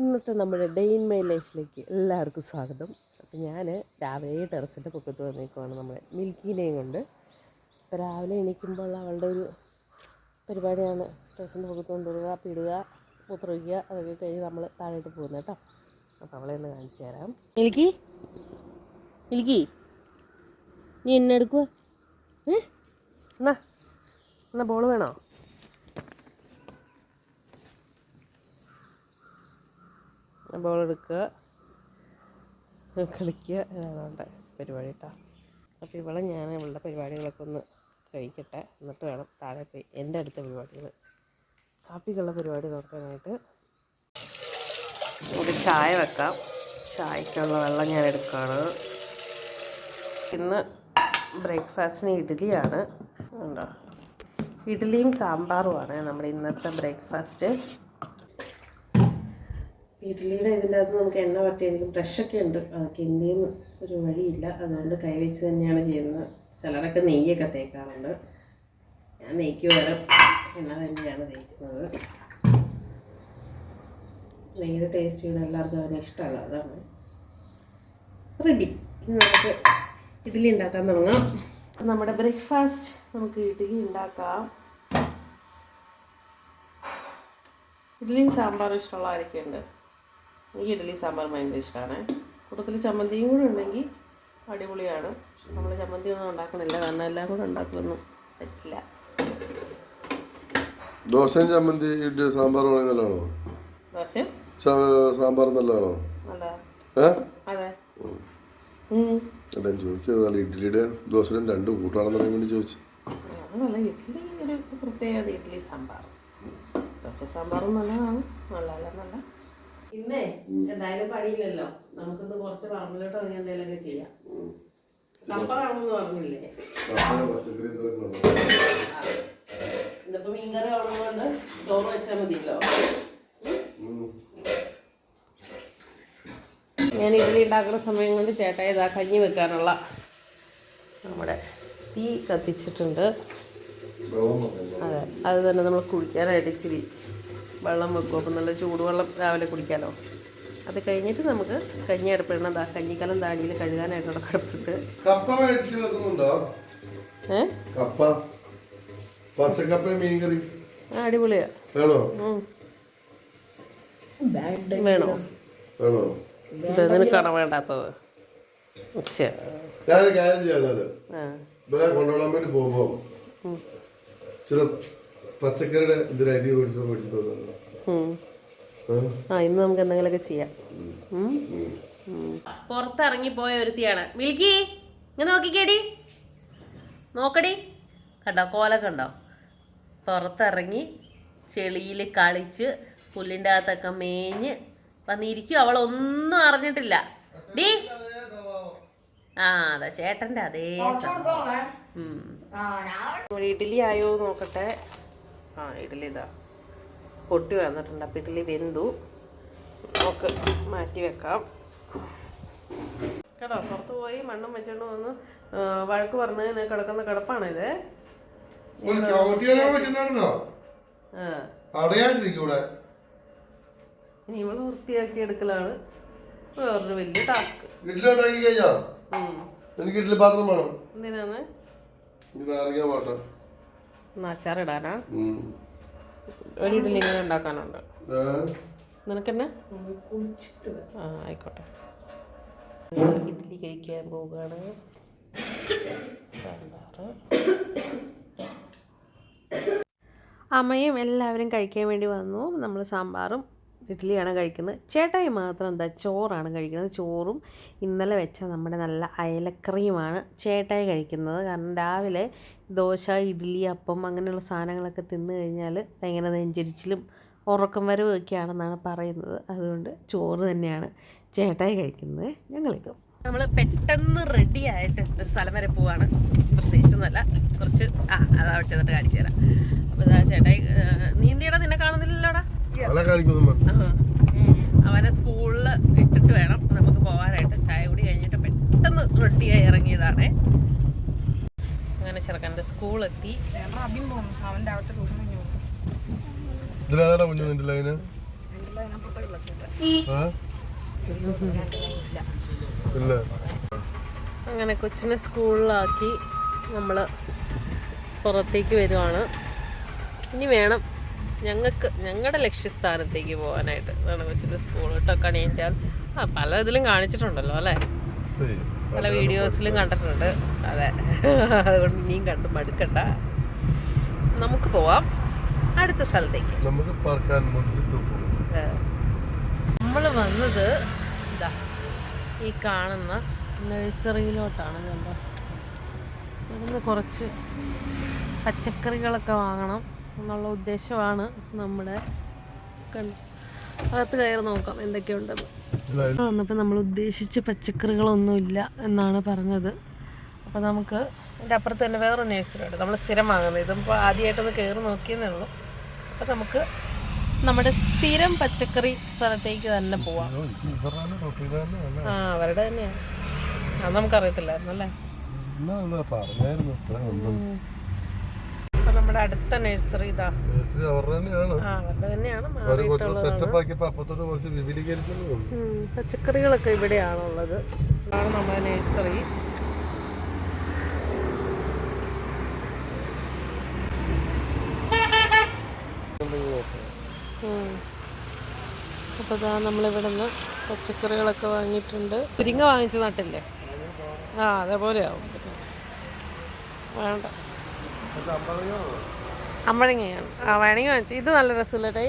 ഇന്നത്തെ നമ്മുടെ day in my ലൈഫിലേക്ക് എല്ലാവർക്കും സ്വാഗതം. അപ്പം ഞാൻ രാവിലെ ടെറസിന്റെ പൊക്കത്ത് വന്നേക്കുവാണ് നമ്മുടെ മിൽക്കിനെയും കൊണ്ട്. അപ്പോൾ രാവിലെ എണീക്കുമ്പോൾ അവളുടെ ഒരു പരിപാടിയാണ് ടെറസിന്റെ പൊക്കത്ത് കൊണ്ടുവരിക പിടുക മൂത്രമൊഴിക്കുക അതൊക്കെ കഴിഞ്ഞ് നമ്മൾ താഴോട്ട് പോകുന്നത് കേട്ടോ. അപ്പോൾ അവളെ ഒന്ന് കാണിച്ചു തരാം. മിൽക്കി മിൽക്കി നീ എന്നെ എടുക്കുക എന്നാ എന്നാ ബോൾ വേണോ? ബോൾ എടുക്കുക. കളിക്കുക. ഇതാണ് അവളുടെ പരിപാടി കേട്ടോ അപ്പോൾ ഇവളെ ഞാൻ ഇവളുടെ പരിപാടികളൊക്കെ ഒന്ന് കഴിക്കട്ടെ. എന്നിട്ട് വേണം താഴെ പോയി എന്റെ അടുത്ത പരിപാടികൾ കാപ്പിക്കുള്ള പരിപാടി നോക്കാനായിട്ട് ഒരു ചായ വെക്കാം. ചായക്കുള്ള വെള്ളം ഞാൻ എടുക്കുകയാണ് ഇന്ന് ബ്രേക്ക്ഫാസ്റ്റിന് ഇഡ്ഡലിയാണ്. ഉണ്ടോ ഇഡ്ഡലിയും സാമ്പാറുമാണ് നമ്മുടെ ഇന്നത്തെ ബ്രേക്ക്ഫാസ്റ്റ്. ഇഡ്ഡലിയുടെ ഇതിന്റെ അകത്ത് നമുക്ക് എണ്ണ പറ്റിയായിരിക്കും ബ്രഷൊക്കെ ഉണ്ട്. അതൊക്കെ എന്ത് ചെയ്യുന്നു ഒരു വഴിയില്ല. അതുകൊണ്ട് കൈവച്ച് തന്നെയാണ് ചെയ്യുന്നത്. ചിലരൊക്കെ നെയ്യൊക്കെ തേക്കാറുണ്ട്. ഞാൻ നെയ്ക്ക് പകരം എണ്ണ തന്നെയാണ് തേക്കുന്നത്. നെയ്യുടെ ടേസ്റ്റ് ഇവിടെ എല്ലാവർക്കും അതിന് ഇഷ്ടമല്ല. അതാണ്. റെഡി ഇനി നമുക്ക് ഇഡ്ഡലി ഉണ്ടാക്കാൻ തുടങ്ങാം. നമ്മുടെ ബ്രേക്ക്ഫാസ്റ്റ് നമുക്ക് ഇഡ്ഡലി ഉണ്ടാക്കാം. ഇഡ്ഡലിയും സാമ്പാറും ഇഷ്ടമുള്ള ആരൊക്കെ ഉണ്ട്. എനിക്ക് ഇഡ്ഡലി സാമ്പാർ ഭയങ്കര ഇഷ്ടമാണ് കൂട്ടത്തിൽ ചമ്മന്തിയും കൂടെ ഉണ്ടെങ്കിൽ അടിപൊളിയാണ്. നമ്മൾ ചമ്മന്തി ഒന്നും ഉണ്ടാക്കണില്ല. കാരണം എല്ലാം കൂടെ ഉണ്ടാക്കലൊന്നും പറ്റില്ല. ദോശയും ചമ്മന്തി ഇഡ്ഡലി സാമ്പാർ നല്ലതാണോ? ദോശ സാമ്പാർ നല്ലതാണോ? നല്ല അതെ. ചോദിച്ചത്. അല്ല ഇഡ്ഡലിയുടെ ദോശയുടെയും രണ്ട് കൂട്ടാണെന്ന് പറയാൻ വേണ്ടി ചോദിച്ചു ഇഡ്ഡലി ഒരു പ്രത്യേകത. ഇഡ്ഡലി സാമ്പാർ. ദോശ സാമ്പാറും നല്ലതാണ്. നല്ല നല്ല ഇന്നേ എന്തായാലും പണിയില്ലല്ലോ. നമുക്കൊന്ന് കുറച്ച് പറമ്പിലോട്ട് ഇറങ്ങി എന്തെങ്കിലുമൊക്കെ ചെയ്യാം. കപ്പറാണെന്ന് പറഞ്ഞില്ലേ? ഇതിപ്പോ മീൻകറി ഉള്ളതുകൊണ്ട് ചോറ് വെച്ചാൽ മതിയല്ലോ. ഞാൻ ഇഡ്ഡലി ഉണ്ടാക്കുന്ന സമയം കൊണ്ട് ചേട്ടാ ഇതാ കഞ്ഞി വെക്കാനുള്ള നമ്മുടെ തീ കത്തിച്ചിട്ടുണ്ട്. അതെ. അത് തന്നെ നമ്മൾ കുളിക്കാനായിട്ട് ഇച്ചിരി വെള്ളം വെക്കും. അപ്പം നല്ല ചൂടുവെള്ളം രാവിലെ കുടിക്കാമല്ലോ അത് കഴിഞ്ഞിട്ട് നമുക്ക് കഞ്ഞി അടുപ്പിടണം ദാ കഞ്ഞിക്കലം താടിയിൽ കഴുകാനായിട്ടുള്ള കിടപ്പുണ്ട്. കപ്പ മേടിച്ച് വെക്കുന്നുണ്ടോ? ഏ? കപ്പ. പച്ചക്കപ്പയും മീൻകറി ആ അടിപൊളിയാ. വേണോ? നിനക്കാണോ വേണ്ടാത്തത്. ഞാൻ കാര്യം ഇവരെ കൊണ്ടുപോകാൻ വേണ്ടി പോകുമ്പോ ചില പച്ചക്കറിയുടെ അരി മേടിച്ചോ മേടിച്ചിട്ട്? ആ. ഇന്ന് നമുക്ക് എന്തെങ്കിലുമൊക്കെ ചെയ്യാം. പുറത്തിറങ്ങി പോയ ഒരുത്തിയാണ്. മിൽക്കി ഇങ്ങനെ നോക്കിക്കേടി. നോക്കടി. കണ്ടോ കോലൊക്കെ ഉണ്ടോ? പുറത്തിറങ്ങി ചെളിയിൽ കളിച്ച് പുല്ലിന്റെ അകത്തൊക്കെ മേഞ്ഞ് വന്നിരിക്കും. അവളൊന്നും അറിഞ്ഞിട്ടില്ല. ഡീ. ആ അതെ ചേട്ടന്റെ അതേ ഇഡ്ഡലി ആയോ നോക്കട്ടെ. ആ ഇഡ്ഡലി ഇതാ. പൊട്ടി വന്നിട്ടുണ്ട്. അപ്പം ഇഡ്ഡലി വെന്തു. നമുക്ക് മാറ്റി വെക്കാം. കേട്ടോ പുറത്ത് പോയി മണ്ണും വെച്ചോണ്ട് വന്ന് വഴക്ക് പറഞ്ഞ് കിടക്കുന്ന കിടപ്പാണിത്. ഇനി ഇവൾ വൃത്തിയാക്കി എടുക്കലാണ്. വേറൊരു വലിയ ടാസ്ക്. ഇഡ്ഡലി പാത്രം വേണം. എന്തിനാണ്? ഇത് അറിയാൻ പാട്ടെ അച്ചാറിടാനാ. ഒരു ഇങ്ങനെ ഉണ്ടാക്കാനുണ്ട്. ആ. ആയിക്കോട്ടെ. ഇഡ്ഡലി കഴിക്കാൻ പോവുകയാണ്. സാമ്പാറ്. അമ്മയും എല്ലാവരും കഴിക്കാൻ വേണ്ടി വന്നു. നമ്മൾ സാമ്പാറും ഇഡ്ഡലിയാണ് കഴിക്കുന്നത്. ചേട്ടായി മാത്രം എന്താ ചോറാണ് കഴിക്കുന്നത്. ചോറും ഇന്നലെ വെച്ച നമ്മുടെ നല്ല അയലക്കറിയുമാണ് ചേട്ടായി കഴിക്കുന്നത്. കാരണം രാവിലെ ദോശ ഇഡ്ഡലി അപ്പം അങ്ങനെയുള്ള സാധനങ്ങളൊക്കെ തിന്നു കഴിഞ്ഞാൽ ഭയങ്കര നെഞ്ചരിച്ചിലും ഉറക്കം വരവും ഒക്കെയാണെന്നാണ് പറയുന്നത്. അതുകൊണ്ട് ചോറ് തന്നെയാണ് ചേട്ടായി കഴിക്കുന്നത്. ഞങ്ങളിത് നമ്മൾ പെട്ടെന്ന് റെഡി ആയിട്ട് ഒരു സ്ഥലം വരെ പോവാണ്. പ്രത്യേകിച്ചൊന്നുമല്ല കുറച്ച് ആ അതാ ചെന്നിട്ട് കാണിച്ചു തരാം. അപ്പോൾ ചേട്ടായി നീന്തിയടാ നിന്നെ കാണുന്നില്ലല്ലോടാ? അവനെ സ്കൂളിൽ ഇട്ടിട്ട് വേണം നമുക്ക് പോവാനായിട്ട് ചായ കൂടി കഴിഞ്ഞിട്ട് പെട്ടെന്ന് റെഡിയായി ഇറങ്ങിയതാണ്. അങ്ങനെ ചെറുക്കന്റെ സ്കൂളെത്തി. എത്തി അങ്ങനെ കൊച്ചിനെ സ്കൂളിലാക്കി നമ്മൾ പുറത്തേക്ക് വരുവാണ്. ഇനി വേണം ഞങ്ങൾക്ക് ഞങ്ങളുടെ ലക്ഷ്യസ്ഥാനത്തേക്ക് പോകാനായിട്ട് അതാണ് കൊച്ചിന്റെ സ്കൂൾ കേട്ടോ കണിയിച്ചാൽ ആ പല ഇതിലും കാണിച്ചിട്ടുണ്ടല്ലോ അല്ലേ? പല വീഡിയോസിലും കണ്ടിട്ടുണ്ട്. അതെ. അതുകൊണ്ട് ഇനിയും കണ്ട് മടുക്കണ്ട. നമുക്ക് പോവാം. അടുത്ത സ്ഥലത്തേക്ക്. നമുക്ക് നമ്മൾ വന്നത് ഇതാ ഈ കാണുന്ന നഴ്സറിയിലോട്ടാണ് കണ്ടോ. ഇവിടുന്ന് കുറച്ച് പച്ചക്കറികളൊക്കെ വാങ്ങണം. എന്നുള്ള ഉദ്ദേശമാണ് നമ്മുടെ അകത്ത് കയറി നോക്കാം എന്തൊക്കെയുണ്ടെന്ന് വന്നപ്പോൾ നമ്മൾ ഉദ്ദേശിച്ച പച്ചക്കറികളൊന്നുമില്ല എന്നാണ് പറഞ്ഞത്. അപ്പോൾ നമുക്ക് എന്റെ അപ്പുറത്ത് തന്നെ വേറൊരു നേഴ്സറി ഉണ്ട്. നമ്മൾ സ്ഥിരം വാങ്ങുന്നത് ഇതിപ്പോൾ ആദ്യമായിട്ടൊന്ന് കയറി നോക്കിയെന്നേ ഉള്ളൂ. അപ്പോൾ നമുക്ക് നമ്മുടെ സ്ഥിരം പച്ചക്കറി സ്ഥലത്തേക്ക് തന്നെ പോവാം. ആ അവരുടെ തന്നെയാണ് അത് നമുക്കറിയത്തില്ലായിരുന്നു അല്ലേ പറഞ്ഞായിരുന്നു നമ്മുടെ അടുത്ത നഴ്സറി ഇതാ. നഴ്സറി അവരുടെ തന്നെയാണ്. അവരുടെ തന്നെയാണ് അവർ കുറച്ച് സെറ്റപ്പ് ആക്കിയപ്പോ അപ്പത്തോട്ട് പച്ചക്കറികളൊക്കെ ഇവിടെയാണുള്ളത്. ഇതാണ് നമ്മുടെ നഴ്സറി അപ്പോൾ ഇതാ നമ്മളിവിടെ നിന്ന് പച്ചക്കറികളൊക്കെ വാങ്ങിയിട്ടുണ്ട്. മുരിങ്ങ വാങ്ങിച്ച നട്ടില്ലേ? ആ അതേപോലെ ആവും വേണ്ട. അമ്പഴങ്ങയാണ്. ആ വേണമെങ്കിൽ വാങ്ങിച്ചു. ഇത് നല്ല രസമില്ലേ.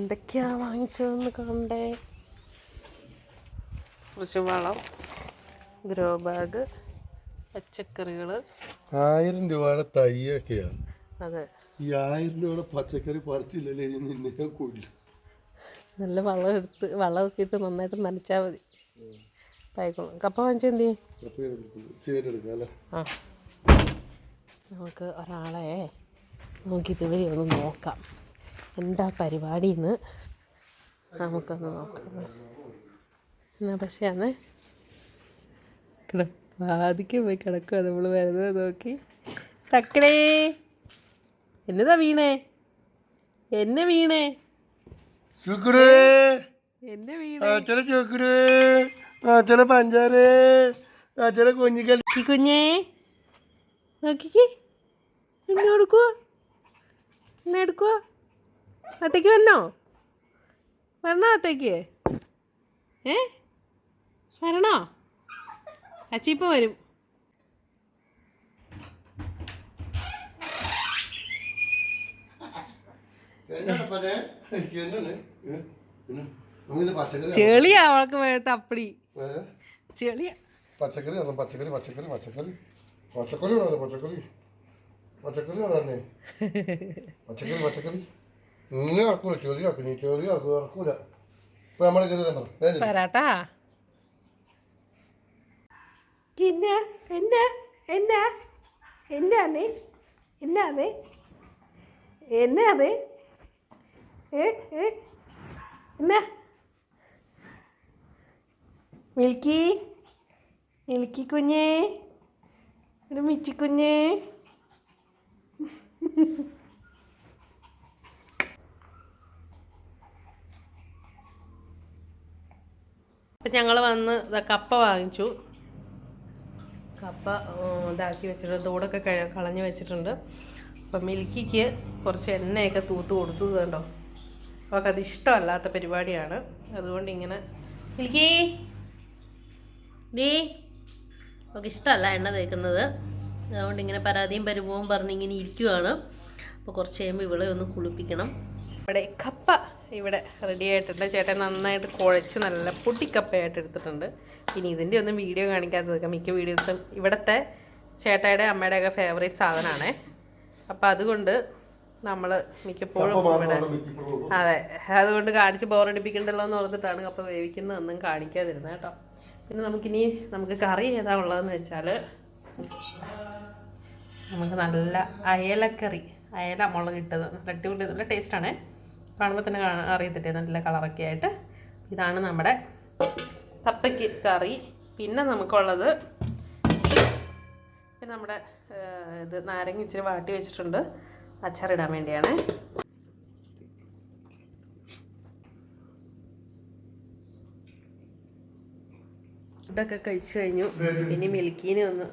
എന്തൊക്കെയാ വാങ്ങിച്ചതെന്ന് കണ്ടേ? കുറച്ച് ഗ്രോ ബാഗ് പച്ചക്കറികൾ ആയിരം രൂപയുടെ തൈയൊക്കെയാണ്. അതെ. ഈ ആയിരം രൂപയുടെ പച്ചക്കറി പറിച്ചില്ലല്ലേ നിന്നെ കൊല്ലും. നല്ല വളം എടുത്ത് വളമൊക്കെ ഇട്ട് നന്നായിട്ട് നനച്ചാൽ മതി. പായിക്കോളും കപ്പ വാങ്ങിച്ചെന്തി ചെയ്യും ചേരെടുക്കാം അല്ലേ? ആ. നമുക്ക് ഒരാളെ നമുക്ക് ഇതുവഴി ഒന്ന് നോക്കാം. എന്താ പരിപാടി എന്ന് നമുക്കൊന്ന് നോക്കാം. എന്നാ പക്ഷേ അന്ന് ആദ്യം പോയി കിടക്കുക നമ്മൾ വരുന്നത് നോക്കി. തക്കടേ. എന്നതാ വീണേ? എന്നെ വീണേ? എന്നെ വീണേ? പഞ്ചാരേ. കുഞ്ഞിക്കൽ കുഞ്ഞേ. നോക്കിക്ക്. എന്നെ എടുക്കുവോ? എന്നെ എടുക്കുവോ? അത്തേക്ക് വന്നോ? വരണോ അത്തേക്ക് ഏ? വരണോ? അച്ചി ഇപ്പം വരും. ചെളിയാ അവൾക്ക് തപ്പടി? ചെളിയാ. പച്ചക്കറി പച്ചക്കറി പച്ചക്കറി പച്ചക്കറി. പച്ചക്കറി പച്ചക്കറി. പച്ചക്കറി വേണമല്ലേ പച്ചക്കറി പച്ചക്കറി. ഇങ്ങനെ ഇറക്കൂല. ചെറിയ ആക്കും. നീ ചെറിയ ആക്കും. ഇറക്കൂല. ഇപ്പൊ നമ്മളെ തന്നെ പറ തരാട്ടാ എന്നാ എന്നാ എന്നാ? എന്നാന്നേ? എന്നാന്നേ? എന്നാന്നേ? ഏ ഏ? എന്നാ? മിൽക്കി? മിൽക്കി കുഞ്ഞേ? ഒരു മിച്ചി കുഞ്ഞേ? അപ്പം ഞങ്ങൾ വന്ന് കപ്പ വാങ്ങിച്ചു. കപ്പ ഇതാക്കി വെച്ചിട്ടുണ്ട്. തോടൊക്കെ കളഞ്ഞ് വെച്ചിട്ടുണ്ട്. അപ്പം മിൽക്കിക്ക് കുറച്ച് എണ്ണയൊക്കെ തൂത്ത് കൊടുത്തു കണ്ടോ? അവൾക്ക് അത് ഇഷ്ടമല്ലാത്ത പരിപാടിയാണ്. അതുകൊണ്ട് ഇങ്ങനെ മിൽക്കി ഡീ അവൾക്ക് ഇഷ്ടമല്ല എണ്ണ തേക്കുന്നത്. അതുകൊണ്ട് ഇങ്ങനെ പരാതിയും പരിഭവവും പറഞ്ഞ് ഇങ്ങനെ ഇരിക്കുവാണ്. അപ്പോൾ കുറച്ച് കഴിയുമ്പോൾ ഇവളെ ഒന്ന് കുളിപ്പിക്കണം. ഇവിടെ കപ്പ ഇവിടെ റെഡി ആയിട്ടുണ്ട്. ചേട്ടൻ നന്നായിട്ട് കുഴച്ച് നല്ല പൊട്ടിക്കപ്പയായിട്ട് എടുത്തിട്ടുണ്ട്. ഇനി ഇതിന്റെ ഒന്നും വീഡിയോ കാണിക്കാത്തതൊക്കെ മിക്ക വീഡിയോസും ഇവിടുത്തെ ചേട്ടായുടെ അമ്മയുടെയൊക്കെ ഫേവറേറ്റ് സാധനമാണേ. അപ്പം അതുകൊണ്ട് നമ്മൾ മിക്കപ്പോഴും ഇവിടെ അതെ അതുകൊണ്ട് കാണിച്ച് ബോറടിപ്പിക്കണ്ടല്ലോ എന്ന് പറഞ്ഞിട്ടാണ് കപ്പ വേവിക്കുന്നതൊന്നും കാണിക്കാതിരുന്നത് കേട്ടോ. പിന്നെ നമുക്കിനി നമുക്ക് കറി ഏതാ ഉള്ളതെന്ന് വെച്ചാൽ നമുക്ക് നല്ല അയലക്കറി അയല മുളകിട്ടത് നല്ല അടിപൊളി നല്ല ടേസ്റ്റാണ് കാണുമ്പോൾ തന്നെ അറിയത്തില്ലേ? നല്ല കളറൊക്കെ ആയിട്ട്. ഇതാണ് നമ്മുടെ കപ്പയ്ക്ക് കറി. പിന്നെ നമുക്കുള്ളത് പിന്നെ നമ്മുടെ ഇത് നാരങ്ങ ഇച്ചിരി വാട്ടി വെച്ചിട്ടുണ്ട്. അച്ചാറിടാൻ വേണ്ടിയാണ്. ഫുഡൊക്കെ കഴിച്ചു കഴിഞ്ഞു. ഇനി മിൽക്കീനെ ഒന്ന്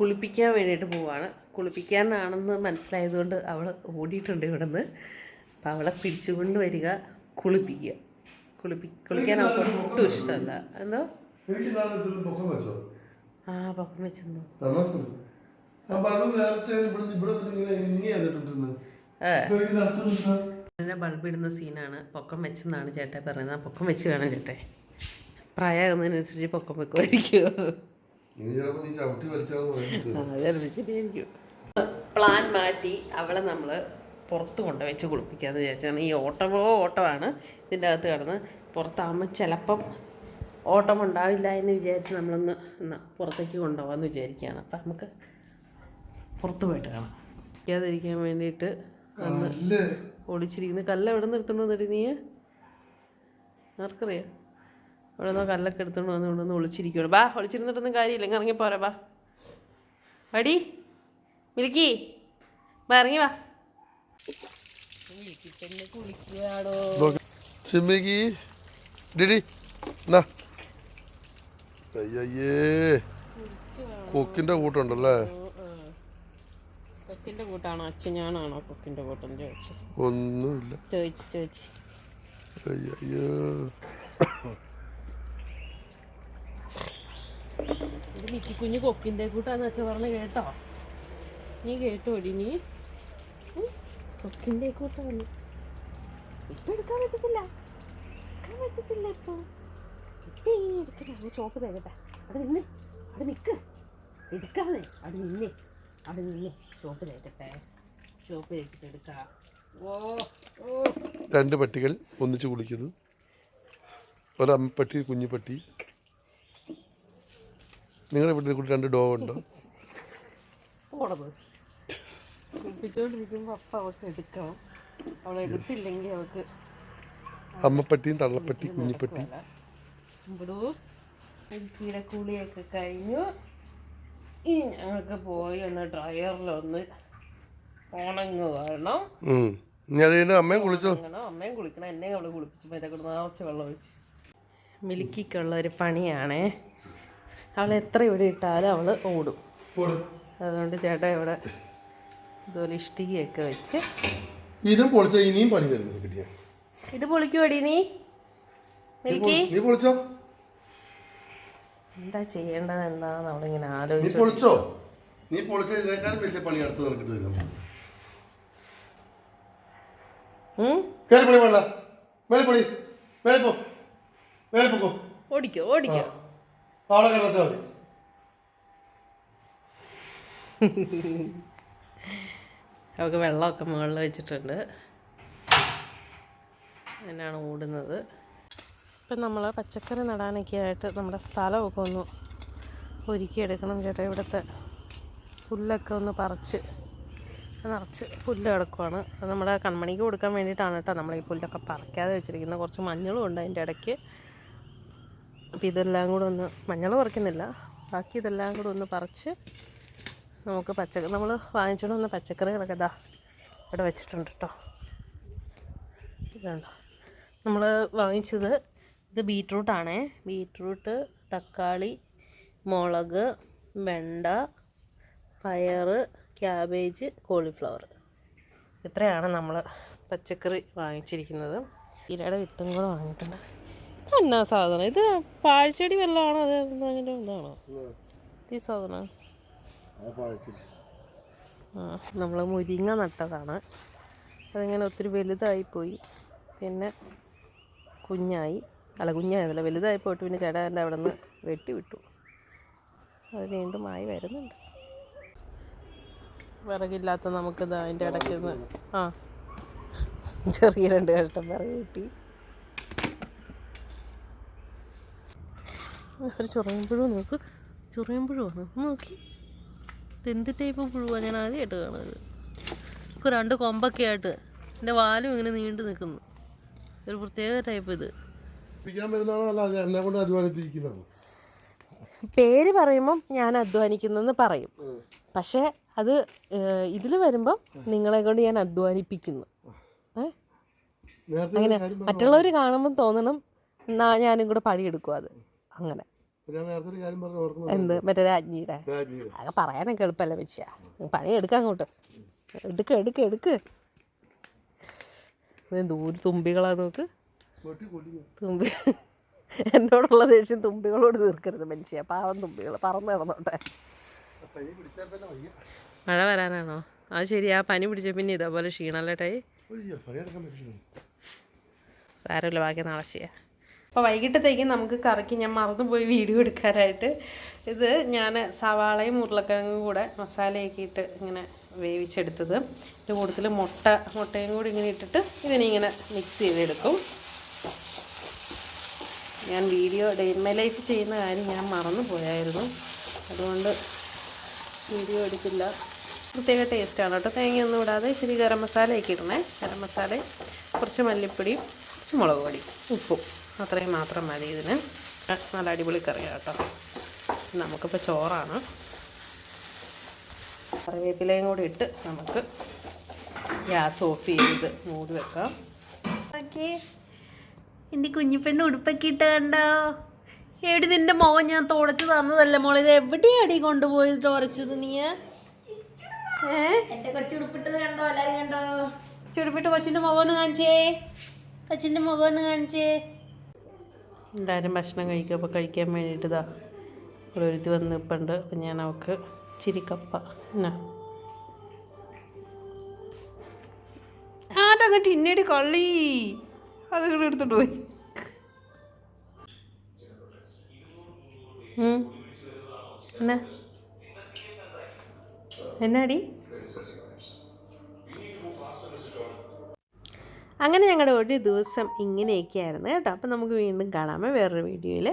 കുളിപ്പിക്കാൻ വേണ്ടിയിട്ട് പോവാണ്. കുളിപ്പിക്കാനാണെന്ന് മനസ്സിലായതുകൊണ്ട് അവൾ ഓടിയിട്ടുണ്ട് ഇവിടെ നിന്ന് അപ്പം അവളെ പിടിച്ചുകൊണ്ട് വരിക കുളിപ്പിക്കുക. കുളിപ്പി കുളിക്കാൻ അവൾക്ക് ഒട്ടും ഇഷ്ടമല്ല. എന്തോ? ആ പൊക്കം വെച്ചെന്നു നമസ്കാരം അപ്പൊ അത് നേരത്തെ ഇവിടെ ഇവിടെ ഇങ്ങനെ ഇങ്ങനെ ചെയ്തിട്ടിരുന്നത് ഏ. എനിക്ക് നടത്തുന്നുണ്ടോ പിന്നെ ബൾബ് ഇടുന്ന സീനാണ്. പൊക്കം വെച്ചെന്നാണ് ചേട്ടാ പറയുന്നത് പൊക്കം വെച്ച് വേണം ചേട്ടേ പ്രായമാകുന്നതിനനുസരിച്ച് പൊക്കം വെക്കുമായിരിക്കുമോ നീ ചവിട്ടി പറഞ്ഞിട്ട് പ്ലാൻ മാറ്റി അവളെ നമ്മൾ പുറത്ത് കൊണ്ട് വെച്ച് കുളിപ്പിക്കാന്ന് വിചാരിച്ചാണ്. ഈ ഓട്ടമോ ഓട്ടമാണ് ഇതിന്റെ അകത്ത് കിടന്ന്. പുറത്താകുമ്പോൾ ചിലപ്പം ഓട്ടം ഉണ്ടാവില്ല എന്ന് വിചാരിച്ച് നമ്മളൊന്ന് എന്നാ പുറത്തേക്ക് കൊണ്ടുപോകാമെന്ന് വിചാരിക്കുകയാണ്. അപ്പം നമുക്ക് പുറത്ത് പോയിട്ട് കാണാം. ഇരിക്കാതിരിക്കാൻ വേണ്ടിയിട്ട് ഒളിച്ചിരിക്കുന്നു ഒളിച്ചിരിക്കുന്ന കല്ല് എവിടെ വന്നിട്ട് നീ ആർക്കറിയാം? അവിടെ നിന്ന് കല്ലൊക്കെ എടുത്തോണ്ട് വന്ന് ഇവിടെ നിന്ന് ഒളിച്ചിരിക്കുകയാണ് ബാ ഒളിച്ചിരുന്നിട്ടൊന്നും കാര്യമില്ല. ഇങ്ങനെ ഇറങ്ങി പോരാ ബാ. അടി മിൽക്കി ബാ ഇറങ്ങി വാ. ചിമ്മിക്ക് ഡിഡി എന്നാ കൊക്കിന്റെ കൂട്ടുണ്ടല്ലേ? കൊക്കിന്റെ കൂട്ടാണോ? അച്ഛൻ ഞാനാണോ കൊക്കിന്റെ കൂട്ടം ചോദിച്ചു. ഒന്നുമില്ല. ചോദിച്ചു ചോദിച്ചു. അയ്യോ ഇത് മിക്കി കുഞ്ഞ് കൊക്കിന്റെ കൂട്ടാന്ന് വെച്ചാൽ പറഞ്ഞ കേട്ടോ. നീ കേട്ടോടി നീ? കൊക്കിന്റെ കൂട്ടാണ് ഇപ്പം എടുക്കാൻ പറ്റത്തില്ല. എടുക്കാൻ പറ്റത്തില്ല ഇപ്പൊ. ഇപ്പം ഇനി എടുക്കട്ടെ അങ്ങ് ചോപ്പ് തരട്ടെ അവിടെ നിന്ന് അവിടെ നിൽക്ക് എടുക്കാതെ അവിടെ നിന്നേ അവിടെ നിന്ന്. ചോപ്പ് തേക്കട്ടെ ചോപ്പ് തേച്ചിട്ട് എടുക്കാം. ഓ ഓ. രണ്ട് പട്ടികൾ ഒന്നിച്ച് കുളിക്കുന്നു. ഒരമ്മപ്പട്ടി കുഞ്ഞിപ്പട്ടി നിങ്ങളുടെ വീട്ടിൽ കൂടി രണ്ട് ഡോഗ് ഉണ്ട്? പോണത്. കുളിപ്പിച്ചുകൊണ്ടിരിക്കുമ്പോൾ അപ്പം അവൾക്ക് എടുക്കണം. അവൾ എടുത്തില്ലെങ്കിൽ അവൾക്ക് അമ്മപ്പട്ടിയും തള്ളപ്പട്ടി കുഞ്ഞിപ്പട്ടി ഇവിടെ മിൽക്കിയുടെ കുളിയൊക്കെ കഴിഞ്ഞു. ഈ ഞങ്ങൾക്ക് പോയി ഒന്ന് ഡ്രയറിലൊന്ന് ഉണങ്ങ് വേണം. ഇനി അത് കഴിഞ്ഞ് അമ്മയും കുളിച്ചോ? അമ്മയും കുളിക്കണം. എന്നെ അവൾ കുളിപ്പിച്ചു. ഇതൊക്കെ നിറച്ച് വെള്ളം ഒഴിച്ച്. മിലുക്കിക്കുള്ള ഒരു പണിയാണേ. അവൾ എത്ര ഇവിടെ ഇട്ടാലും അവൾ ഓടും. അതുകൊണ്ട് ചേട്ടാ ഇവിടെ ഇതുപോലെ ഇഷ്ടികയൊക്കെ വെച്ച് ഇത് പൊളിച്ച? ഇനിയും പണി തരുന്നത് കിട്ടിയ. ഇത് പൊളിക്കുവടി നീ? നീ പൊളിച്ചോ? എന്താ ചെയ്യേണ്ടത്? എന്താന്ന് അവളിങ്ങനെ ആലോചിച്ചു പൊളിച്ചോ? നീ പൊളിച്ച? ഇതിനേക്കാളും വലിയ പണി അടുത്ത് നിനക്കിട്ട് ഉം? കയറി പൊളി വേണ്ട. മേലെ പൊളി. മേലെ പോ. മേലെ പോക്കോ. ഓടിക്കോ ഓടിക്കോ. അവിടെ കിടന്നാ മതി. അവൾക്ക് വെള്ളമൊക്കെ മുകളിൽ വെച്ചിട്ടുണ്ട്. അതിനാണ് ഓടുന്നത് ഇപ്പം നമ്മൾ പച്ചക്കറി നടാനൊക്കെ ആയിട്ട് നമ്മുടെ സ്ഥലമൊക്കെ ഒന്ന് ഒരുക്കിയെടുക്കണം കേട്ടോ ഇവിടുത്തെ പുല്ലൊക്കെ ഒന്ന് പറിച്ച് നിറച്ച് പുല്ല് കിടക്കുവാണ്. അത് നമ്മുടെ കൺമണിക്ക് കൊടുക്കാൻ വേണ്ടിയിട്ടാണ് കേട്ടോ നമ്മൾ ഈ പുല്ലൊക്കെ പറിക്കാതെ വെച്ചിരിക്കുന്നത്. കുറച്ച് മഞ്ഞളും ഉണ്ട് അതിന്റെ ഇടയ്ക്ക്. അപ്പോൾ ഇതെല്ലാം കൂടെ ഒന്ന് മഞ്ഞൾ പറിക്കുന്നില്ല. ബാക്കി ഇതെല്ലാം കൂടെ ഒന്ന് പറിച്ച് നമുക്ക് പച്ചക്കറി നമ്മൾ വാങ്ങിച്ചോണ്ട് വന്ന പച്ചക്കറികളൊക്കെ ഇതാ ഇവിടെ വെച്ചിട്ടുണ്ട് കേട്ടോ ഇതുണ്ടോ നമ്മൾ വാങ്ങിച്ചത് ഇത് ബീറ്റ്റൂട്ടാണേ ബീറ്റ്റൂട്ട് തക്കാളി മുളക് വെണ്ട പയർ ക്യാബേജ് കോളിഫ്ലവർ. ഇത്രയാണ് നമ്മൾ പച്ചക്കറി വാങ്ങിച്ചിരിക്കുന്നത്. ഇരയുടെ വിത്തും കൂടെ വാങ്ങിയിട്ടുണ്ട്. എന്നാ സാധനം? ഇത് പാഴ്ചെടി വല്ലതാണോ? അത് അങ്ങനെ ഇതാണോ? ഈ സാധനം. ആ നമ്മൾ മുരിങ്ങ നട്ടതാണ്. അതിങ്ങനെ ഒത്തിരി വലുതായി പോയി പിന്നെ കുഞ്ഞായി. അല്ല കുഞ്ഞായതല്ല വലുതായി പോയിട്ട് പിന്നെ ചേട്ടാ എന്റെ അവിടെ നിന്ന് വെട്ടി വിട്ടു. അത് വീണ്ടും ആയി വരുന്നുണ്ട്. വിറകില്ലാത്ത നമുക്കിത് അതിന്റെ ഇടയ്ക്ക് ആ. ചെറിയ രണ്ട് കഷ്ടം വിറക് കിട്ടി. ഒരു ചൊറയുമ്പുഴു നോക്ക്. ചൊറയുമ്പുഴുവാണ് നോക്കി. ഇതെന്ത് ടൈപ്പ് പുഴുവാണ് ഞാൻ ആദ്യമായിട്ട് കാണുന്നത്. നമുക്ക് രണ്ട് കൊമ്പൊക്കെ ആയിട്ട് എന്റെ വാലും ഇങ്ങനെ നീണ്ടു നിൽക്കുന്നു ഒരു പ്രത്യേക ടൈപ്പ് ഇത്. പേര് പറയുമ്പം ഞാൻ അധ്വാനിക്കുന്നെന്ന് പറയും. പക്ഷേ അത് ഇതിൽ വരുമ്പം നിങ്ങളെ കൊണ്ട് ഞാൻ അധ്വാനിപ്പിക്കുന്നു. അങ്ങനെ മറ്റുള്ളവർ കാണുമ്പം തോന്നണം ഞാനും കൂടെ പണിയെടുക്കും അത്. അങ്ങനെ. ഞാൻ നേരത്തെ ഒരു കാര്യം പറഞ്ഞു ഓർക്കുന്നു എന്ത്? മറ്റേ രാജ്ഞിയുടെ? അതൊക്കെ പറയാനൊക്കെ എളുപ്പമല്ല വെച്ചാ പണി എടുക്കാൻ അങ്ങോട്ട്. എടുക്ക് എടുക്ക് എടുക്ക്. ദൂര തുമ്പികളാ നോക്ക്? തുമ്പി. എന്നോടുള്ള ദേഷ്യം തുമ്പികളോട് തീർക്കരുത് മനുഷ്യ. പാവം തുമ്പികൾ പറന്ന് കിടന്നോട്ടെ. മഴ വരാനാണോ? അത് ശരി ആ പനി പിടിച്ച പിന്നെ ഇതേപോലെ ക്ഷീണല്ലേട്ടായി സാരമില്ല ബാക്കി നാളെ ചെയ്യാം. അപ്പോൾ വൈകിട്ടത്തേക്ക് നമുക്ക് കറിക്ക് ഞാൻ മറന്നുപോയി വീഡിയോ എടുക്കാനായിട്ട്. ഇത് ഞാൻ സവാളയും ഉരുളക്കിഴങ്ങും കൂടെ മസാലയൊക്കെ ഇട്ട് ഇങ്ങനെ വേവിച്ചെടുത്തത്. ഇതിന്റെ കൂടുതൽ മുട്ട മുട്ടയും കൂടി ഇങ്ങനെ ഇട്ടിട്ട് ഇതിനെ ഇങ്ങനെ മിക്സ് ചെയ്തെടുക്കും. ഞാൻ വീഡിയോ ഡേ മൈ ലൈഫ് ചെയ്യുന്ന കാര്യം ഞാൻ മറന്നു പോയായിരുന്നു അതുകൊണ്ട് വീഡിയോ എടുക്കില്ല. പ്രത്യേക ടേസ്റ്റാണ് കേട്ടോ. തേങ്ങയൊന്നും ഇടാതെ ഇച്ചിരി ഗരം മസാലയൊക്കെ ഇടണേ. ഗരം മസാല കുറച്ച് മല്ലിപ്പൊടിയും കുറച്ച് മുളക് പൊടി ഉപ്പും. അത്രയും മാത്രം മതി ഇതിന്. നല്ല അടിപൊളി കറിയാണ് കേട്ടോ. നമുക്കിപ്പോൾ ചോറാണ്. കറിവേപ്പിലയും കൂടി ഇട്ട് നമുക്ക് ഗ്യാസ് ഓഫ് ചെയ്ത് മൂടി വെക്കാം. ഓക്കെ എന്റെ കുഞ്ഞിപ്പെണ്ണ് ഉടുപ്പൊക്കെ ഇട്ട് കണ്ടോ? എവിടെ നിന്റെ മോൻ ഞാൻ തുടച്ച് തന്നതല്ല മോളെ. ഇത് എവിടെയാടി കൊണ്ടുപോയി തുടച്ചത് നീ? കൊച്ചുടുപ്പിട്ടത് കണ്ടോ? എല്ലാരും കണ്ടോ? ചുടുപ്പിട്ട് കൊച്ചിന്റെ മുഖം ഒന്ന് കാണിച്ചേ. കൊച്ചിന്റെ മുഖം ഒന്ന് കാണിച്ചേ. എല്ലാവരും ഭക്ഷണം കഴിക്കുക. അപ്പോൾ കഴിക്കാൻ വേണ്ടിയിട്ട് ഇതാ ഇവിടെ ഇത് വന്ന് നിൽപ്പുണ്ട് അപ്പം ഞാൻ അവൾക്ക് ഇച്ചിരി കപ്പ. എന്നാ? ആടങ്ങ് ടിന്നടി കള്ളി. അത് ഇവിടെ എടുത്തോണ്ട് പോയി. എന്നാ? എന്നാടി? അങ്ങനെ ഞങ്ങളുടെ ഒരു ദിവസം ഇങ്ങനെയൊക്കെയായിരുന്നു കേട്ടോ. അപ്പോൾ നമുക്ക് വീണ്ടും കാണാമേ വേറൊരു വീഡിയോയിൽ